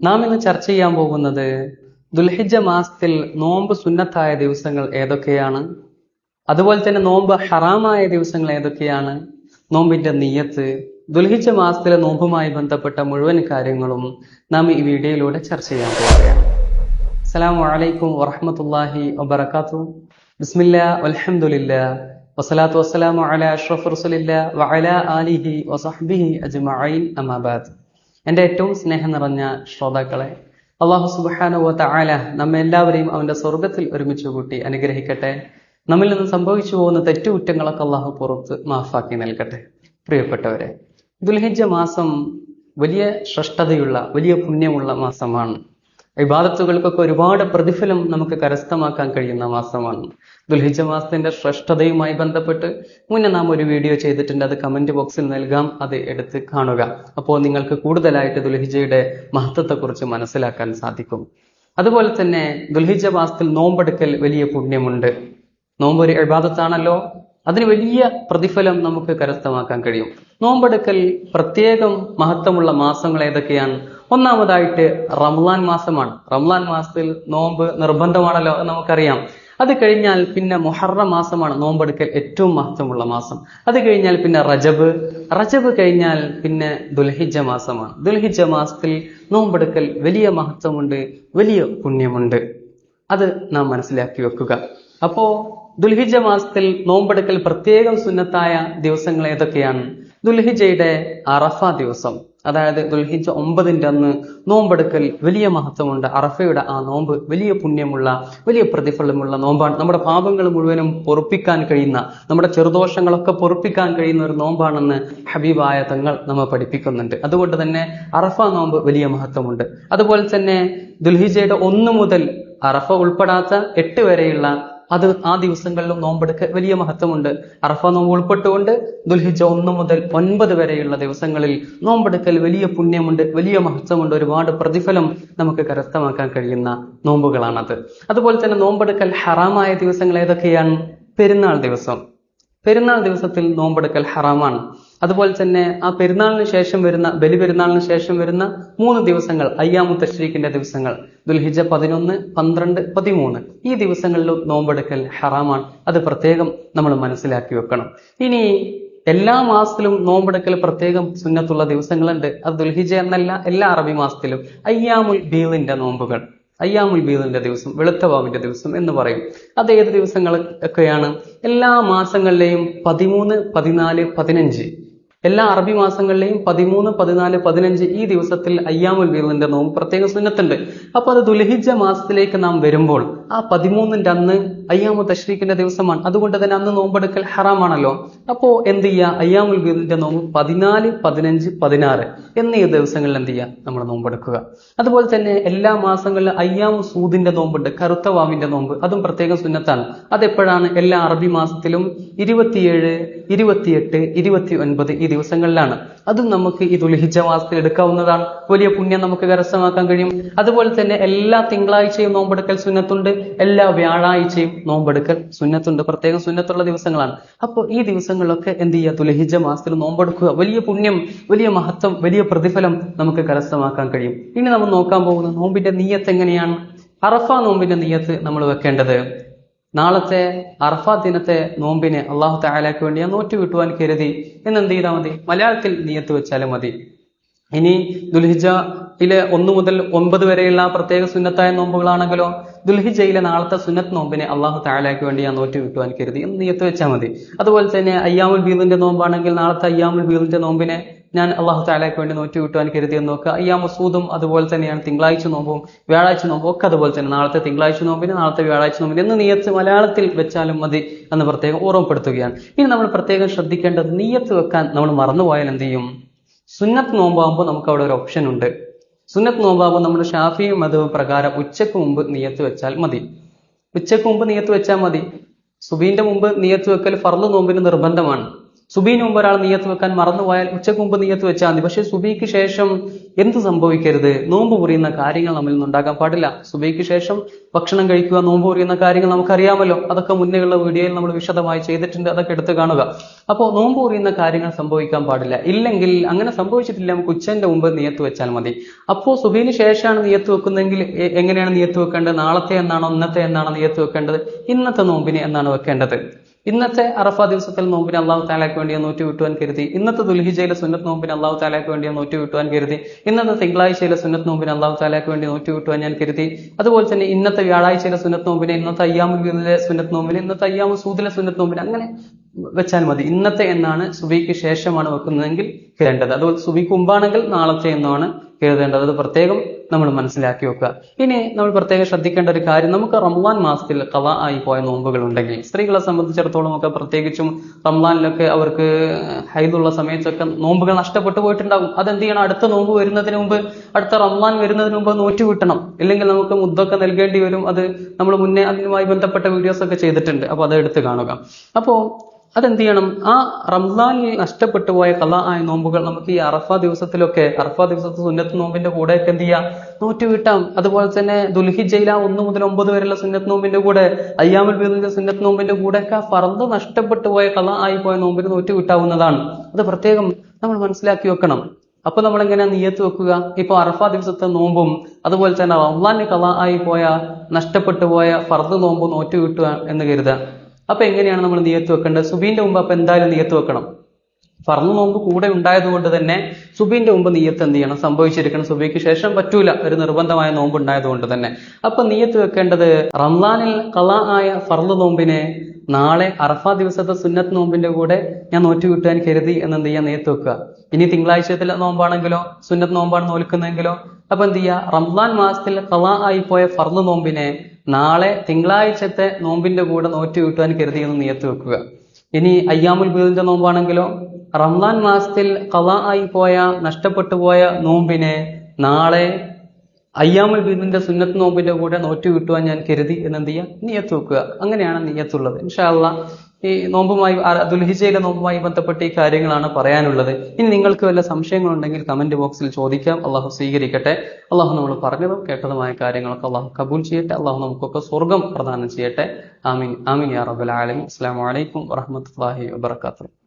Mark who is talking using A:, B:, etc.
A: നാം ഇന്ന് ചർച്ച ചെയ്യാൻ പോകുന്നത് ദുൽഹിജ മാസത്തിൽ നോമ്പ് സുന്നത്തായ ദിവസങ്ങൾ ഏതൊക്കെയാണ്? അതുപോലെ തന്നെ നോമ്പ് ഹറാമായ ദിവസങ്ങൾ ഏതൊക്കെയാണ്? നോമ്പിന്റെ നീയത്ത് ദുൽഹിജ മാസത്തിലെ നോമ്പുമായി ബന്ധപ്പെട്ട മുഴുവൻ കാര്യങ്ങളും നാം ഈ വീഡിയോയിലൂടെ ചർച്ച ചെയ്യാൻ പോവുകയാണ്. അസ്സലാമു അലൈക്കും വറഹ്മത്തുള്ളാഹി വബർക്കാത്തു ബിസ്മില്ല അലഹമുല്ല വസ്സലാത്തു വസ്സലാമു അലാ അഷ്റഫ് റസൂലില്ലാ വഅലാ ആലിഹി വസഹ്ബിഹി അജ്മഈൻ അമ്മാ ബഅദ് എന്റെ ഏറ്റവും സ്നേഹം നിറഞ്ഞ ശ്രോതാക്കളെ അള്ളാഹു സുബ്ഹാനഹു ആല നമ്മെ എല്ലാവരെയും അവന്റെ സ്വർഗത്തിൽ ഒരുമിച്ച് കൂട്ടി അനുഗ്രഹിക്കട്ടെ. നമ്മിൽ നിന്ന് സംഭവിച്ചു പോകുന്ന തെറ്റുകുറ്റങ്ങളൊക്കെ അള്ളാഹു പുറത്ത് മാഫാക്കി നൽകട്ടെ. പ്രിയപ്പെട്ടവരെ ദുൽഹിജ മാസം വലിയ ശ്രേഷ്ഠതയുള്ള വലിയ പുണ്യമുള്ള മാസമാണ്. ഇബാദത്തുകൾക്കൊക്കെ ഒരുപാട് പ്രതിഫലം നമുക്ക് കരസ്ഥമാക്കാൻ കഴിയുന്ന മാസമാണ്. ദുൽഹിജ മാസത്തിന്റെ ശ്രേഷ്ഠതയുമായി ബന്ധപ്പെട്ട് മുന്നേ നാം ഒരു വീഡിയോ ചെയ്തിട്ടുണ്ട് അത് കമന്റ് ബോക്സിൽ നൽകാം അത് എടുത്ത് കാണുക. അപ്പോൾ നിങ്ങൾക്ക് കൂടുതലായിട്ട് ദുൽഹിജയുടെ മഹത്വത്തെക്കുറിച്ച് മനസ്സിലാക്കാൻ സാധിക്കും. അതുപോലെ തന്നെ ദുൽഹിജ മാസത്തിൽ നോമ്പെടുക്കൽ വലിയ പുണ്യമുണ്ട്. നോമ്പ് ഒരു ഇബാദത്താണല്ലോ അതിന് വലിയ പ്രതിഫലം നമുക്ക് കരസ്ഥമാക്കാൻ കഴിയും. നോമ്പെടുക്കൽ പ്രത്യേകം മഹത്വമുള്ള മാസങ്ങൾ ഏതൊക്കെയാണ്? ഒന്നാമതായിട്ട് റംലാൻ മാസമാണ്. റംലാൻ മാസത്തിൽ നോമ്പ് നിർബന്ധമാണല്ലോ നമുക്കറിയാം. അത് കഴിഞ്ഞാൽ പിന്നെ മൊഹറ മാസമാണ് നോമ്പെടുക്കൽ ഏറ്റവും മഹത്വമുള്ള മാസം. അത് കഴിഞ്ഞാൽ പിന്നെ റജബ്. റജബ് കഴിഞ്ഞാൽ പിന്നെ ദുൽഹിജ മാസമാണ്. ദുൽഹിജ മാസത്തിൽ നോമ്പെടുക്കൽ വലിയ മഹത്വമുണ്ട് വലിയ പുണ്യമുണ്ട്. അത് നാം മനസ്സിലാക്കി വെക്കുക. അപ്പോ ദുൽഹിജ മാസത്തിൽ നോമ്പെടുക്കൽ പ്രത്യേകം സുന്നത്തായ ദിവസങ്ങൾ ഏതൊക്കെയാണ്? ദുൽഹിജയുടെ അറഫ ദിവസം. അതായത് ദുൽഹിജ ഒമ്പതിന്റെ അന്ന് നോമ്പെടുക്കൽ വലിയ മഹത്വമുണ്ട്. അറഫയുടെ ആ നോമ്പ് വലിയ പുണ്യമുള്ള വലിയ പ്രതിഫലമുള്ള നോമ്പാണ്. നമ്മുടെ പാപങ്ങൾ മുഴുവനും പൊറുപ്പിക്കാൻ കഴിയുന്ന നമ്മുടെ ചെറുദോഷങ്ങളൊക്കെ പൊറുപ്പിക്കാൻ കഴിയുന്ന ഒരു നോമ്പാണെന്ന് ഹബീബായ തങ്ങൾ നമ്മെ പഠിപ്പിക്കുന്നുണ്ട്. അതുകൊണ്ട് തന്നെ അറഫ നോമ്പ് വലിയ മഹത്വമുണ്ട്. അതുപോലെ തന്നെ ദുൽഹിജയുടെ ഒന്ന് മുതൽ അറഫ ഉൾപ്പെടാത്ത എട്ട് വരെയുള്ള അത് ആ ദിവസങ്ങളിലും നോമ്പെടുക്ക വലിയ മഹത്വമുണ്ട്. അറഫ നോമ്പ് ഉൾപ്പെട്ടുകൊണ്ട് ദുൽഹിജ ഒന്ന് മുതൽ ഒൻപത് വരെയുള്ള ദിവസങ്ങളിൽ നോമ്പെടുക്കൽ വലിയ പുണ്യമുണ്ട് വലിയ മഹത്വമുണ്ട് ഒരുപാട് പ്രതിഫലം നമുക്ക് കരസ്ഥമാക്കാൻ കഴിയുന്ന നോമ്പുകളാണത്. അതുപോലെ തന്നെ നോമ്പെടുക്കൽ ഹറാമായ ദിവസങ്ങൾ ഏതൊക്കെയാണ്? പെരുന്നാൾ ദിവസം. പെരുന്നാൾ ദിവസത്തിൽ നോമ്പെടുക്കൽ ഹറാമാണ്. അതുപോലെ തന്നെ ആ പെരുന്നാളിന് ശേഷം വരുന്ന ബലി പെരുന്നാളിന് ശേഷം വരുന്ന മൂന്ന് ദിവസങ്ങൾ അയ്യാമു തശ്രീഖിന്റെ ദിവസങ്ങൾ ദുൽഹിജ പതിനൊന്ന് പന്ത്രണ്ട് പതിമൂന്ന്. ഈ ദിവസങ്ങളിലും നോമ്പെടുക്കൽ ഹറാമാണ്. അത് പ്രത്യേകം നമ്മൾ മനസ്സിലാക്കി വെക്കണം. ഇനി എല്ലാ മാസത്തിലും നോമ്പെടുക്കൽ പ്രത്യേകം സുന്നത്തുള്ള ദിവസങ്ങളുണ്ട്. അത് ദുൽഹിജ എന്നല്ല എല്ലാ അറബി മാസത്തിലും. അയ്യാമുൽ ബീലിന്റെ നോമ്പുകൾ. അയ്യാമുൽ ബീദിന്റെ ദിവസം വെളുത്തവാവിന്റെ ദിവസം എന്ന് പറയും. അത് ഏത് ദിവസങ്ങൾ ഒക്കെയാണ്? എല്ലാ മാസങ്ങളിലെയും പതിമൂന്ന് പതിനാല് പതിനഞ്ച്. എല്ലാ അറബി മാസങ്ങളിലെയും പതിമൂന്ന് പതിനാല് പതിനഞ്ച് ഈ ദിവസത്തിൽ അയ്യാമുൽ ബീദിന്റെ നോമ്പ് പ്രത്യേക സുന്നത്തുണ്ട്. അപ്പൊ അത് ദുലഹിജ മാസത്തിലേക്ക് നാം വരുമ്പോൾ ആ പതിമൂന്നിന്റെ അന്ന് അയ്യാമു തഷ്രീഖിന്റെ ദിവസമാണ്. അതുകൊണ്ട് തന്നെ അന്ന് നോമ്പെടുക്കൽ ഹറാമാണല്ലോ. അപ്പോ എന്ത് ചെയ്യുക അയ്യാമുൽ ബീദിന്റെ നോമ്പ് പതിനാല് പതിനഞ്ച് പതിനാറ് എന്നീ ദിവസങ്ങളിൽ എന്ത് ചെയ്യുക നമ്മൾ നോമ്പെടുക്കുക. അതുപോലെ തന്നെ എല്ലാ മാസങ്ങളിലും അയ്യാമു സൂദിന്റെ നോമ്പുണ്ട് കറുത്ത വാവിന്റെ നോമ്പ്. അതും പ്രത്യേക സുന്നത്താണ്. അതെപ്പോഴാണ്? എല്ലാ അറബി മാസത്തിലും ഇരുപത്തിയേഴ് ഇരുപത്തിയെട്ട് ഇരുപത്തി ഒൻപത് ഈ ദിവസങ്ങളിലാണ്. അതും നമുക്ക് ഈ ദുൽഹിജ മാസത്തിൽ എടുക്കാവുന്നതാണ്. വലിയ പുണ്യം നമുക്ക് കരസ്ഥമാക്കാൻ കഴിയും. അതുപോലെ തന്നെ എല്ലാ തിങ്കളാഴ്ചയും നോമ്പെടുക്കൽ സുന്നത്തുണ്ട്. എല്ലാ വ്യാഴാഴ്ചയും നോമ്പെടുക്കൽ സുന്നത്തുണ്ട്. പ്രത്യേകം സുന്നത്തുള്ള ദിവസങ്ങളാണ്. അപ്പോൾ ഈ ദിവസങ്ങളിലൊക്കെ എന്ത് ചെയ്യുക? ദുൽഹിജ മാസത്തിൽ നോമ്പെടുക്കുക. വലിയ പുണ്യം വലിയ മഹത്വം വലിയ പ്രതിഫലം നമുക്ക് കരസ്ഥമാക്കാൻ കഴിയും. ഇനി നമ്മൾ നോക്കാൻ പോകുന്ന നോമ്പിന്റെ നീയത്ത് എങ്ങനെയാണ്? അറഫ നോമ്പിന്റെ നീയത്ത് നമ്മൾ വെക്കേണ്ടത്. നാളത്തെ അർഫ ദിനത്തെ നോമ്പിനെ അള്ളാഹു താലാക്ക് വേണ്ടി ഞാൻ നോറ്റ് വിട്ടുവാൻ കരുതി. എന്ന് എന്ത് ചെയ്താൽ മതി? മലയാളത്തിൽ നീയത്ത് വെച്ചാലും മതി. ഇനി ദുൽഹിജയിലെ ഒന്ന് മുതൽ ഒമ്പത് വരെയുള്ള പ്രത്യേക സുന്നത്തായ നോമ്പുകളാണെങ്കിലോ ദുൽഹിജയിലെ നാളത്തെ സുന്നത്ത് നോമ്പിനെ അള്ളാഹു താലാക്ക് വേണ്ടി ഞാൻ നോറ്റ് വിട്ടുവാൻ കരുതി. എന്ന് നീയത്ത് വെച്ചാൽ മതി. അതുപോലെ തന്നെ അയ്യാമുൽ ബീദിന്റെ നോമ്പാണെങ്കിൽ നാളത്തെ അയ്യാമുൽ ബീദിന്റെ നോമ്പിനെ ഞാൻ അള്ളാഹു താലാക്ക് വേണ്ടി നോറ്റ് കിട്ടുവാൻ കരുതിയെന്ന് നോക്കുക. അയ്യാ മസൂദും അതുപോലെ തന്നെയാണ്. തിങ്കളാഴ്ച നോമ്പും വ്യാഴാഴ്ച നോമ്പും ഒക്കെ അതുപോലെ തന്നെ. നാളത്തെ തിങ്കളാഴ്ച നോമ്പിന് നാളത്തെ വ്യാഴാഴ്ച നോമ്പിന് എന്ന് നീയത്ത് മലയാളത്തിൽ വെച്ചാലും മതി എന്ന് പ്രത്യേകം ഓർമ്മപ്പെടുത്തുകയാണ്. ഇനി നമ്മൾ പ്രത്യേകം ശ്രദ്ധിക്കേണ്ടത് നീയത്ത് വെക്കാൻ നമ്മൾ മറന്നുപോയാൽ എന്ത് ചെയ്യും? സുന്നത്ത് നോമ്പാകുമ്പോൾ നമുക്ക് അവിടെ ഒരു ഓപ്ഷൻ ഉണ്ട്. സുന്നത്ത് നോമ്പാകുമ്പോൾ നമ്മുടെ ഷാഫി മതവ് പ്രകാരം ഉച്ചയ്ക്ക് മുമ്പ് നീയത്ത് വെച്ചാൽ മതി. ഉച്ചയ്ക്ക് മുമ്പ് നീയത്ത് വെച്ചാൽ മതി. സുബീന്റെ മുമ്പ് നീയത്ത് വെക്കൽ ഫർദ് നോമ്പിന് നിർബന്ധമാണ്. സുബീന് മുമ്പ് ഒരാൾ നീയത്ത് വെക്കാൻ മറന്നുപോയാൽ ഉച്ചയ്ക്ക് മുമ്പ് നീയത്ത് വെച്ചാൽ മതി. പക്ഷേ സുബിക്ക് ശേഷം എന്ത് സംഭവിക്കരുത്? നോമ്പ് മുറിയുന്ന കാര്യങ്ങൾ നമ്മിൽ നിന്നുണ്ടാകാൻ പാടില്ല. സുബിക്ക് ശേഷം ഭക്ഷണം കഴിക്കുക നോമ്പ് മുറിയുന്ന കാര്യങ്ങൾ നമുക്കറിയാമല്ലോ. അതൊക്കെ മുന്നേയുള്ള വീഡിയോയിൽ നമ്മൾ വിശദമായി ചെയ്തിട്ടുണ്ട്. അതൊക്കെ എടുത്ത് കാണുക. അപ്പോൾ നോമ്പ് മുറിയുന്ന കാര്യങ്ങൾ സംഭവിക്കാൻ പാടില്ല. ഇല്ലെങ്കിൽ അങ്ങനെ സംഭവിച്ചിട്ടില്ല നമുക്ക് ഉച്ചന്റെ മുമ്പ് നീയത്ത് വെച്ചാൽ മതി. അപ്പോൾ സുബിന് ശേഷമാണ് നീയത്ത് വെക്കുന്നതെങ്കിൽ എങ്ങനെയാണ് നീയത്ത് വെക്കേണ്ടത്? നാളത്തെ എന്നാണോ ഇന്നത്തെ എന്നാണോ നീയത്ത് വെക്കേണ്ടത്? ഇന്നത്തെ നോമ്പിനെ എന്നാണ് വെക്കേണ്ടത്? ഇന്നത്തെ അറഫ ദിവസത്തിൽ നോമ്പിന് അള്ളാഹു താലാക്ക് വേണ്ടി നൂറ്റി വിട്ടുവാൻ കരുതി. ഇന്നത്തെ ദുൽഹിജയിലെ സുന്നത്ത് നോമ്പിന് അള്ളാഹു താലാക്ക് വേണ്ടി നൂറ്റി വിട്ടുവാൻ കരുതി. ഇന്നത്തെ തിങ്കളാഴ്ചയിലെ സുന്നത്ത് നോമ്പിന് അള്ളാഹു താലാക്ക് വേണ്ടി നൂറ്റി വിട്ടുവാൻ ഞാൻ കരുതി. അതുപോലെ തന്നെ ഇന്നത്തെ വ്യാഴാഴ്ചയിലെ സുന്നത്ത് നോമ്പിന് ഇന്നത്തെ അയ്യാമുലെ സുന്നത്ത് നോമ്പിന് ഇന്നത്തെ അയ്യാമു സൂദിലെ സുന്നത്ത് നോമ്പിന് അങ്ങനെ വെച്ചാൽ മതി. ഇന്നത്തെ എന്നാണ് സുബിക്ക് ശേഷമാണ് വെക്കുന്നതെങ്കിൽ കരുതേണ്ടത് അതുപോലെ സുബിക്ക് മുമ്പാണെങ്കിൽ നാളത്തെ എന്നാണ് കരുതേണ്ടത് അത് പ്രത്യേകം നമ്മൾ മനസ്സിലാക്കി വെക്കുക. ഇനി നമ്മൾ പ്രത്യേകം ശ്രദ്ധിക്കേണ്ട ഒരു കാര്യം നമുക്ക് റംലാൻ മാസത്തിൽ കവ ആയി പോയ നോമ്പുകൾ ഉണ്ടെങ്കിൽ സ്ത്രീകളെ സംബന്ധിച്ചിടത്തോളം ഒക്കെ പ്രത്യേകിച്ചും റംലാനിലൊക്കെ അവർക്ക് ഹൈദുള്ള സമയത്തൊക്കെ നോമ്പുകൾ നഷ്ടപ്പെട്ടു പോയിട്ടുണ്ടാകും. അതെന്ത് ചെയ്യണം? അടുത്ത നോമ്പ് വരുന്നതിന് മുമ്പ് അടുത്ത റംലാൻ വരുന്നതിന് മുമ്പ് നോറ്റ് വിട്ടണം ഇല്ലെങ്കിൽ നമുക്ക് മുദ്ദൊക്കെ നൽകേണ്ടി വരും. അത് നമ്മൾ മുന്നേ അതിനുമായി ബന്ധപ്പെട്ട വീഡിയോസ് ഒക്കെ ചെയ്തിട്ടുണ്ട്. അപ്പൊ അത് എടുത്ത് കാണുക. അപ്പോ അതെന്ത് ചെയ്യണം? ആ റംസാനിൽ നഷ്ടപ്പെട്ടു പോയ കല ആയ നോമ്പുകൾ നമുക്ക് ഈ അറഫ ദിവസത്തിലൊക്കെ അറഫ ദിവസത്തെ സുന്നത്ത് നോമ്പിന്റെ കൂടെയൊക്കെ എന്ത് ചെയ്യാം? നോറ്റ് വീട്ടാം അതുപോലെ തന്നെ ദുൽഹിജയില ഒന്ന് മുതൽ ഒമ്പത് വരെയുള്ള സുന്നത്ത് നോമ്പിന്റെ കൂടെ അയ്യാമുൽ ബീദിന്റെ സുന്നത്ത് നോമ്പിന്റെ കൂടെയൊക്കെ ആ ഫറന്ന് നഷ്ടപ്പെട്ടു പോയ കല ആയി പോയ നോമ്പിന് നോറ്റ് വീട്ടാവുന്നതാണ് അത് പ്രത്യേകം നമ്മൾ മനസ്സിലാക്കി വെക്കണം. അപ്പൊ നമ്മൾ എങ്ങനെ നീയത്ത് വെക്കുക? ഇപ്പൊ അറഫ ദിവസത്തെ നോമ്പും അതുപോലെ തന്നെ റംസാന്റെ കല ആയി പോയ നഷ്ടപ്പെട്ടു പോയ ഫർദ് നോമ്പ് നോറ്റു കിട്ടുക എന്ന് കരുതുക. അപ്പൊ എങ്ങനെയാണ് നമ്മൾ നിയത്ത് വെക്കേണ്ടത്? സുബീന്റെ മുമ്പ് അപ്പൊ എന്തായാലും നിയത്ത് വെക്കണം. ഫർദ് നോമ്പ് കൂടെ ഉണ്ടായതുകൊണ്ട് തന്നെ സുബീന്റെ മുമ്പ് നീയത്ത് എന്ത് ചെയ്യണം? സംഭവിച്ചിരിക്കണം. സുബിക്ക് ശേഷം പറ്റൂല. ഒരു നിർബന്ധമായ നോമ്പ് ഉണ്ടായതുകൊണ്ട് തന്നെ. അപ്പൊ നീയത്ത് വെക്കേണ്ടത് റംസാനിൽ കല ആയ ഫർദ് നോമ്പിനെ നാളെ അറഫ ദിവസത്തെ സുന്നത്ത് നോമ്പിന്റെ കൂടെ ഞാൻ നോറ്റ് കിട്ടാൻ കരുതി എന്ന് എന്ത് ചെയ്യാൻ നീയത്ത് വെക്കുക. ഇനി തിങ്കളാഴ്ചത്തിലെ നോമ്പാണെങ്കിലോ സുന്നത്ത് നോമ്പാണ് നോൽക്കുന്നതെങ്കിലോ അപ്പൊ എന്ത് ചെയ്യുക റംസാൻ മാസത്തിൽ കല ആയി പോയ ഫർദ് നോമ്പിനെ നാളെ തിങ്കളാഴ്ചത്തെ നോമ്പിന്റെ കൂടെ നോറ്റ് കിട്ടുവാൻ കരുതി എന്ന് നിയത്ത് വെക്കുക. ഇനി അയ്യാമുൽ ബീദിന്റെ നോമ്പാണെങ്കിലോ? റംസാൻ മാസത്തിൽ കല ആയി പോയ നഷ്ടപ്പെട്ടു പോയ നോമ്പിനെ നാളെ അയ്യാമുൽ ബീദിന്റെ സുന്നത്ത് നോമ്പിന്റെ കൂടെ നോറ്റ് കിട്ടുവാൻ ഞാൻ കരുതി എന്ന് എന്ത് ചെയ്യുക നിയത്ത് വെക്കുക. അങ്ങനെയാണ് നിയത്തുള്ളത്. ഇൻഷാല്ല ഈ നോമ്പുമായി ദുൽഹിജയിലെ നോമ്പുമായി ബന്ധപ്പെട്ട് ഈ കാര്യങ്ങളാണ് പറയാനുള്ളത്. ഇനി നിങ്ങൾക്ക് വല്ല സംശയങ്ങളുണ്ടെങ്കിൽ കമന്റ് ബോക്സിൽ ചോദിക്കാം. അള്ളാഹു സ്വീകരിക്കട്ടെ. അള്ളാഹു നമ്മൾ പറഞ്ഞതും കേട്ടതുമായ കാര്യങ്ങളൊക്കെ അള്ളാഹു കബൂൽ ചെയ്യട്ടെ. അള്ളാഹു നമുക്കൊക്കെ സ്വർഗം പ്രദാനം ചെയ്യട്ടെ. ആമീൻ. ആമീൻ യാ റബ്ബൽ ആലമീൻ. അസ്സലാമു അലൈക്കും വറഹ്മത്തുള്ളാഹി വബറകാതുഹു.